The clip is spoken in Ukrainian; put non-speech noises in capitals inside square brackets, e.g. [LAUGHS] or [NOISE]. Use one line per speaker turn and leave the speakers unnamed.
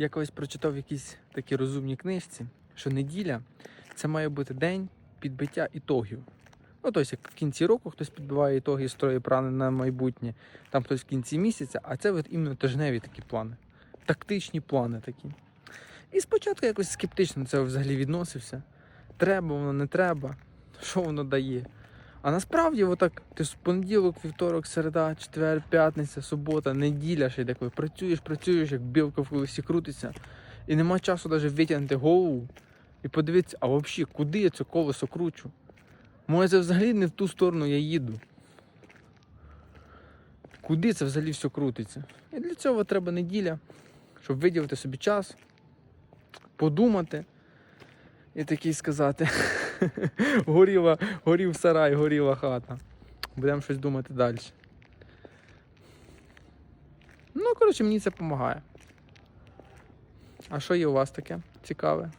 Я колись прочитав в якійсь такій розумній книжці, що неділя це має бути день підбиття ітогів. Ну, тобто, як в кінці року хтось підбиває ітоги і строїть плани на майбутнє, там хтось в кінці місяця, а це от іменно тижневі такі плани, тактичні плани такі. І спочатку якось скептично цього взагалі відносився. Треба воно, не треба, що воно дає. А насправді, отак, ти ж понеділок, вівторок, середа, четвер, п'ятниця, субота, неділя ще йде, коли працюєш, працюєш, як білка в колесі крутиться, і нема часу навіть витягнути голову і подивитися, а взагалі, куди я це колесо кручу? Може, це взагалі не в ту сторону я їду. Куди це взагалі все крутиться? І для цього треба неділя, щоб виділити собі час, подумати і такий сказати. [LAUGHS] горіла, горів сарай, горіла хата. Будемо щось думати далі. Ну, коротше, мені це допомагає. А що є у вас таке цікаве?